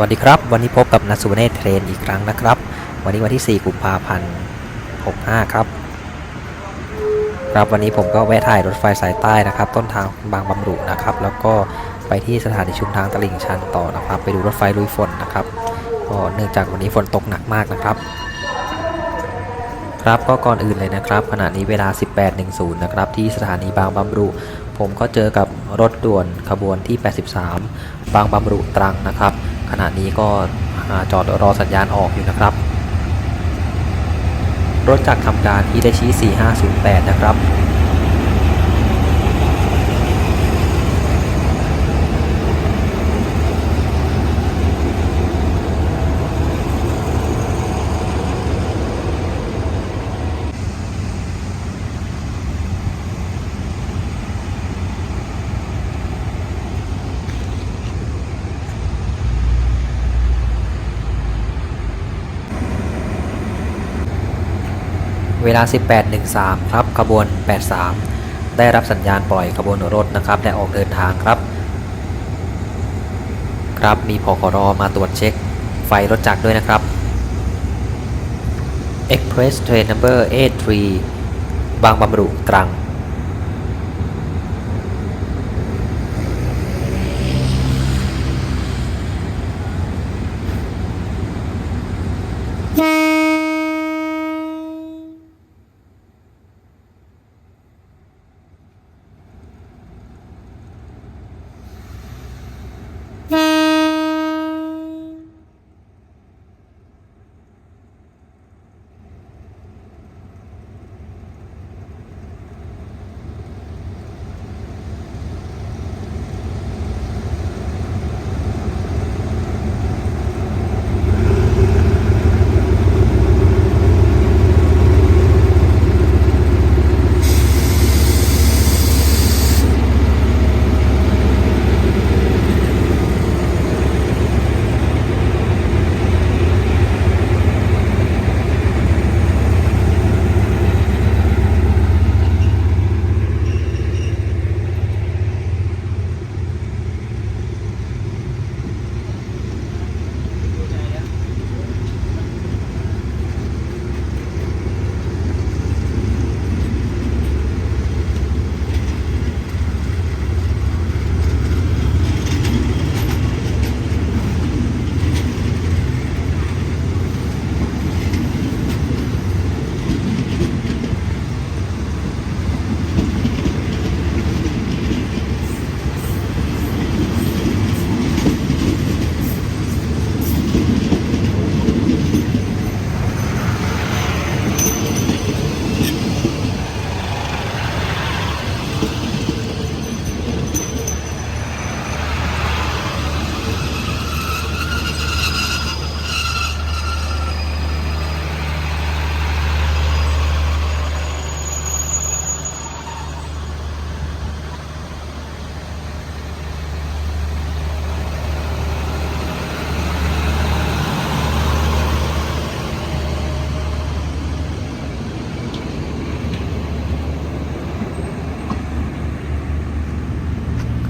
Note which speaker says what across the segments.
Speaker 1: วัสดีครับ วันนี้พบกับนัสุวเนศเทรนอีกครั้งนะครับ วันนี้วันที่ 4 กุมภาพันธ์ 65 ครับ ครับวันนี้ผมก็แวะถ่ายรถไฟสายใต้นะครับ ต้นทางบางบำรุนะครับ แล้วก็ไปที่สถานีชุมทางตลิ่งชันต่อนะครับ ไปดูรถไฟลุยฝนนะครับก็เนื่องจากวันนี้ฝนตกหนักมากนะครับ ครับก็ก่อนอื่นเลยนะครับ ขณะนี้เวลา 18.10 นะครับที่สถานีบางบำรุผมก็เจอกับรถด่วนขบวนที่ 83 บางบำรุตรังนะครับ ขณะนี้ก็จอดรอสัญญาณออกอยู่นะครับ รถจักรทำการที่ได้ชี้4508 นะครับ วลา 18.13 ครับขบวน 83 ได้รับสัญญาณปล่อยขบวนรถนะครับและออกเดินทางครับ ครับมีพครมาตรวจเช็คไฟรถจักรด้วยนะครับ Express Train Number 83 บางบำรุตรัง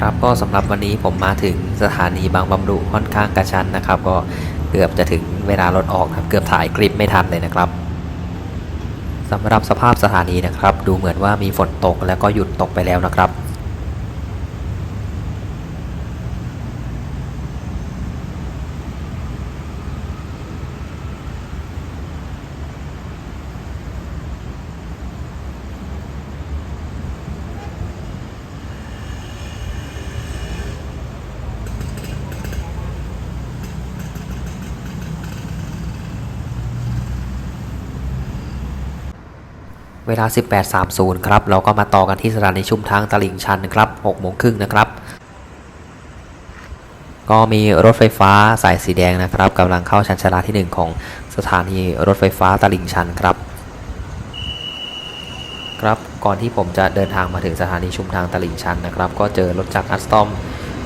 Speaker 1: ครับ ก็สำหรับวันนี้ผมมาถึงสถานีบางบำรุค่อนข้างกระชั้นนะครับ ก็เกือบจะถึงเวลารถออกครับเกือบถ่ายคลิปไม่ทันเลยนะครับสำหรับสภาพสถานีนะครับ ดูเหมือนว่ามีฝนตกแล้วก็หยุดตกไปแล้วนะครับ เวลา 18.30 ครับ เราก็มาต่อกันที่สถานีชุมทางตลิ่งชันครับ6โมงครึ่งนะครับ ก็มีรถไฟฟ้าสายสีแดงนะครับกำลังเข้าชันชลาที่ 1 ของสถานีรถไฟฟ้าตลิ่งชันครับ ครับก่อนที่ผมจะเดินทางมาถึงสถานีชุมทางตลิ่งชันนะครับ ก็เจอรถจักรอัสตอม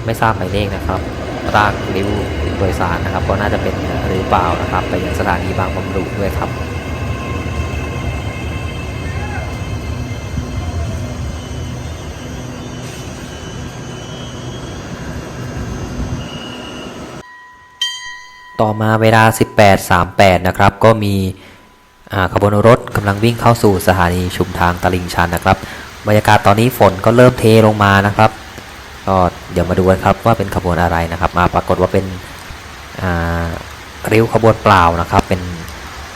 Speaker 1: ไม่ทราบหมายเลขนะครับรากริ้วโดยสารนะครับ ก็น่าจะเป็นหรือเปล่านะครับ ไปยังสถานีบางบำรุด้วยครับ ต่อมาเวลา 18.38 นะครับ ก็มีขบวนรถกำลังวิ่งเข้าสู่สถานีชุมทางตลิ่งชันนะครับ บรรยากาศตอนนี้ฝนก็เริ่มเทลงมานะครับก็เดี๋ยวมาดูกันครับว่าเป็นขบวนอะไรนะครับ มาปรากฏว่าเป็นริ้วขบวนเปล่านะครับ เป็น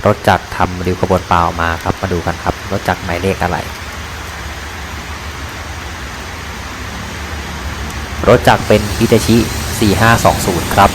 Speaker 1: รถจักรทำริ้วขบวนเปล่ามาครับ มาดูกันครับ รถจักรหมายเลขอะไร รถจักรเป็นฮิตาชิ 4520 ครับ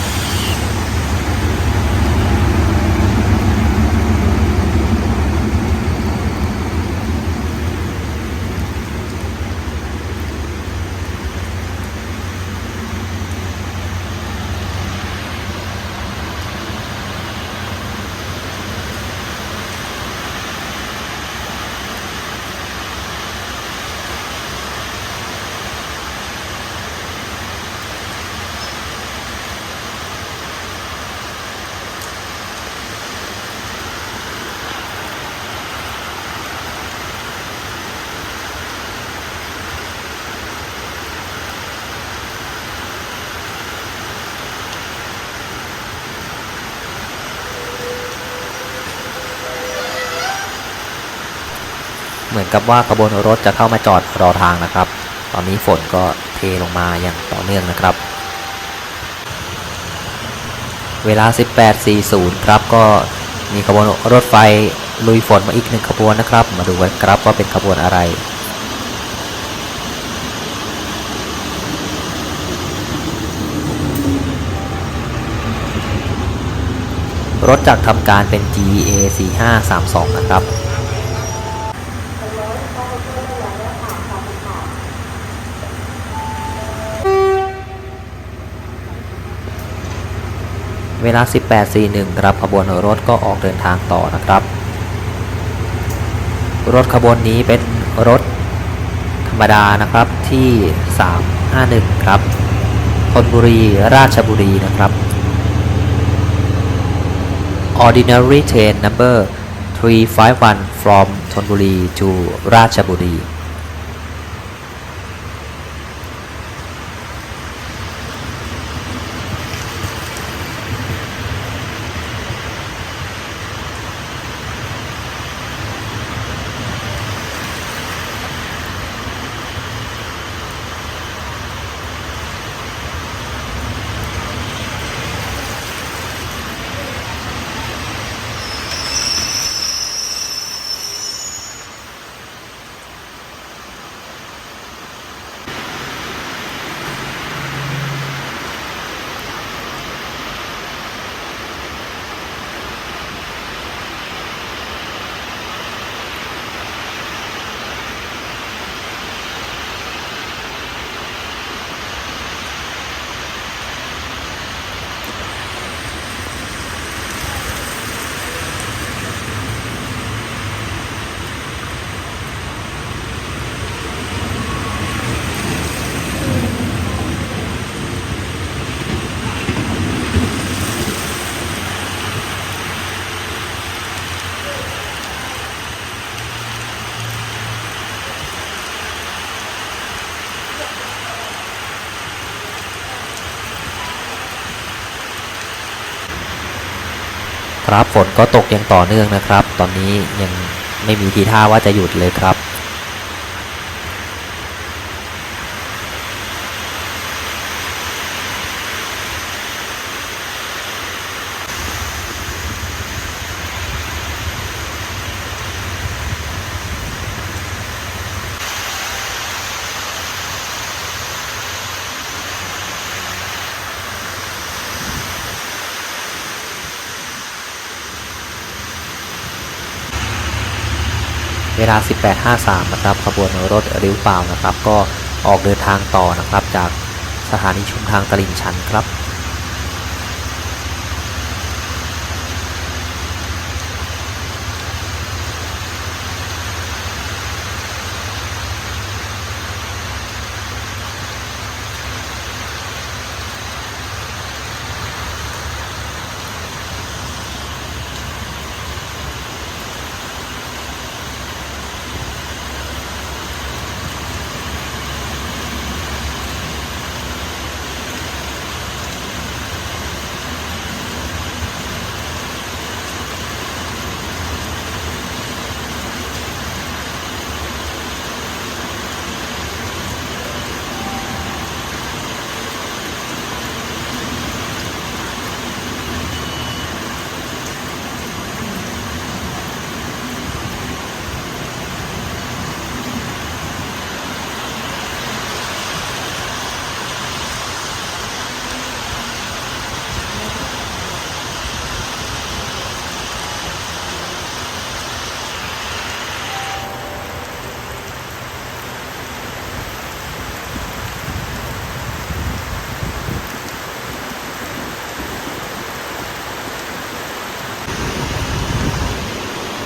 Speaker 1: เหมือนกับว่าขบวนรถจะเข้ามาจอดรอทางนะครับ ตอนนี้ฝนก็เทลงมาอย่างต่อเนื่องนะครับ เวลา 18.40 ครับก็มีขบวนรถไฟลุยฝนมาอีกหนึ่งขบวนนะครับ มาดูกันครับว่าเป็นขบวนอะไรรถจักรทำการเป็น GA 4532 นะครับ เวลา 18.41 ครับขบวนรถก็ออกเดินทางต่อนะครับ รถขบวนนี้เป็นรถธรรมดานะครับที่ 351 ครับธนบุรีราชบุรีนะครับ Ordinary Train Number 351 from ธนบุรี to ราชบุรี ครับ ฝนก็ตกอย่างต่อเนื่องนะครับ ตอนนี้ยังไม่มีทีท่าว่าจะหยุดเลยครับ เวลา 18.53 นะครับ ขบวนรถริ้วเปล่านะครับ ก็ออกเดินทางต่อนะครับ จากสถานีชุมทางตลิ่งชันครับ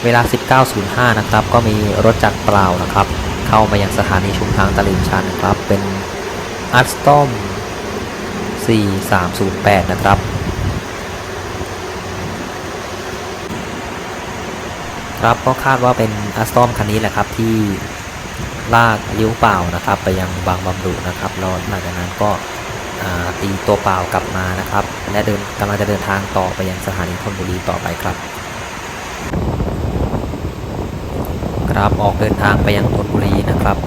Speaker 1: เวลา 19.05 นะครับ ก็มีรถจักรเปล่านะครับ เข้ามายังสถานีชุมทางตลิ่งชันครับ เป็นอัสตอม4308 นะครับครับก็คาดว่าเป็นอัสตอมคันนี้แหละครับที่ลากเลี้ยวเปล่านะครับ ไปยังบางบำรุนะครับแล้วหลังจากนั้นก็ตีตัวเปล่ากลับมานะครับ และเดินกำลังจะเดินทางต่อไปยังสถานีธนบุรีต่อไปครับ ครับ ออกเดินทางไปยังธนบุรีนะครับ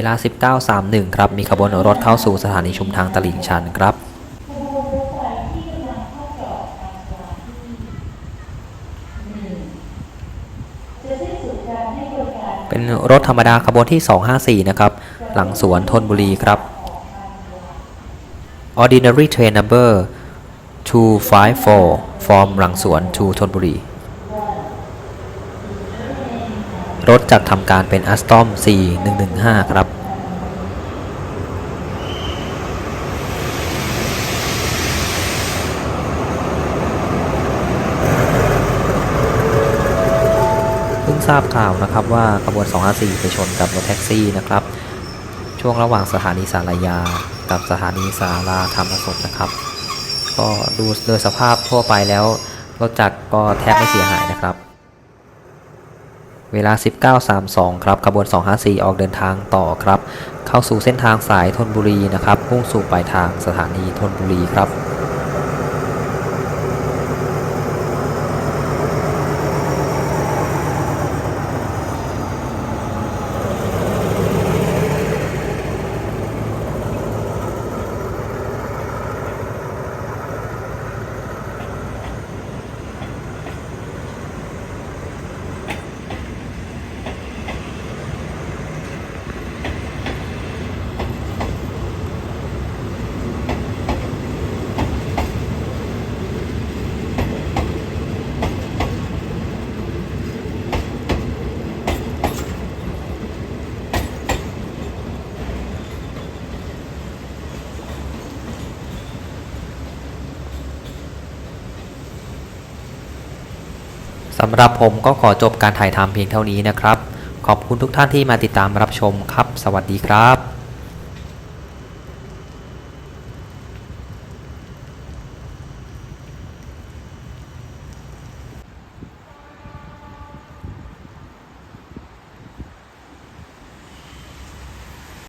Speaker 1: วลา 19.31 ครับ มีขบวนรถเข้าสู่สถานีชุมทางตลิ่งชันครับเป็นรถธรรมดาขบวนที่ 254 นะครับ หลังสวนธนบุรีครับ Ordinary Train Number 254 from หลังสวน to ธนบุรี รถจัดทำการเป็นอัสตอม4115 ครับเพิ่งทราบข่าวนะครับว่าขบวน 254 ไปชนกับรถแท็กซี่นะครับ ช่วงระหว่างสถานีสารยา กับสถานีสาราธรรมศพนะครับ ก็ดูโดยสภาพทั่วไปแล้ว รถจักรก็แทบไม่เสียหายนะครับ เวลา 19.32 ครับขบวน 254 ออกเดินทางต่อครับ เข้าสู่เส้นทางสายธนบุรีนะครับมุ่งสู่ปลายทางสถานีธนบุรีครับ สำหรับผมก็ขอจบการถ่ายทำเพียงเท่านี้นะครับ ขอบคุณทุกท่านที่มาติดตามรับชมครับ สวัสดีครับ